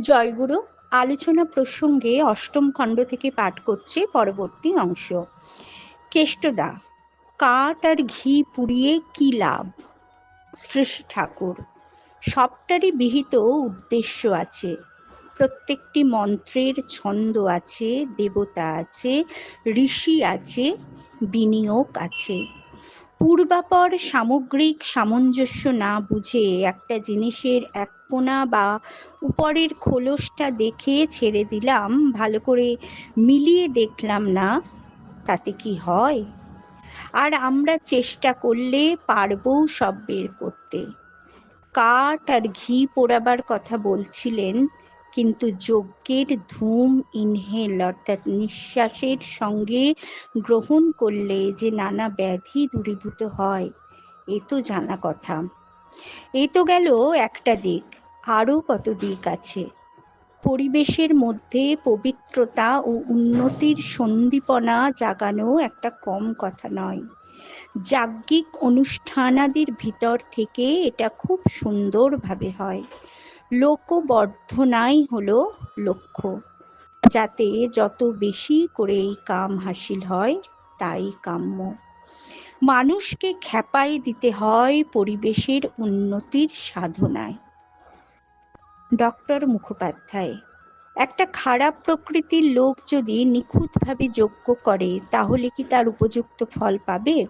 জয়গুরু আলোচনা প্রসঙ্গে অষ্টম খণ্ড থেকে পাঠ করছে পরবর্তী অংশ। কেষ্টদা, কাঠ আর ঘি পুড়িয়ে কি লাভ? শ্রী ঠাকুর, সবটারই বিহিত উদ্দেশ্য আছে। প্রত্যেকটি মন্ত্রের ছন্দ আছে, দেবতা আছে, ঋষি আছে, বিনিয়োগ আছে। পূর্বাপর সামগ্রিক সামঞ্জস্য না বুঝে একটা জিনিসের এক কোনা বা উপরের খোলসটা দেখে ছেড়ে দিলাম, ভালো করে মিলিয়ে দেখলাম না, তাতে কি হয়? আর আমরা চেষ্টা করলে পারবও সব বের করতে। কাঠ আর ঘি পোড়াবার কথা বলছিলেন কিন্তু যজ্ঞের ধূম ইনহেল অর্থাৎ নিঃশ্বাসের সঙ্গে গ্রহণ করলে যে নানা ব্যাধি দূরীভূত হয়, এ তো জানা কথা। এ তো গেল একটা দিক, আরও কত দিক আছে। পরিবেশের মধ্যে পবিত্রতা ও উন্নতির সন্দীপনা জাগানো একটা কম কথা নয়। যাজ্ঞিক অনুষ্ঠানাদির ভিতর থেকে এটা খুব সুন্দরভাবে হয়। লোকবর্ধনাই হলো লক্ষ্য। যাতে যত বেশি করে এই কাম হাসিল হয়, তাই কাম্য। মানুষকে খেপাই দিতে হয় পরিবেশের উন্নতির সাধনায়। ডক্টর মুখোপাধ্যায়, একটা খারাপ প্রকৃতির লোক যদি নিখুঁতভাবে যোগ্য করে, তাহলে কি তার উপযুক্ত ফল পাবে?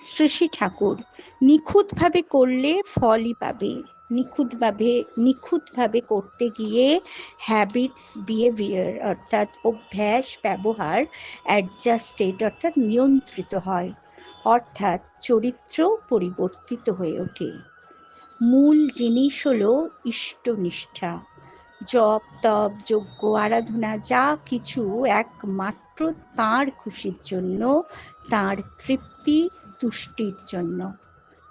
শ্রী ঠাকুর, নিখুঁতভাবে করলে ফলই পাবে। নিখুঁতভাবে নিখুঁতভাবে করতে গিয়ে হ্যাবিটস বিহেভিয়ার অর্থাৎ অভ্যাস, ব্যবহার অ্যাডজাস্টেড অর্থাৎ নিয়ন্ত্রিত হয়। অর্থাৎ চরিত্র পরিবর্তিত হয়ে ওঠে। মূল জিনিস হলো ইষ্টনিষ্ঠা। জপ, তপ, যজ্ঞ, আরাধনা যা কিছু একমাত্র তার খুশির জন্য, তার তৃপ্তি, তুষ্টির জন্য।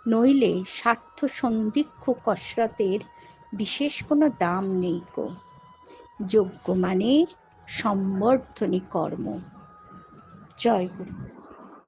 নইলে স্বার্থ সন্দিক্ষ কসরতের বিশেষ কোনো দাম নেই গো। যোগ্য মানে সম্বর্ধনী কর্ম। জয় গুরু।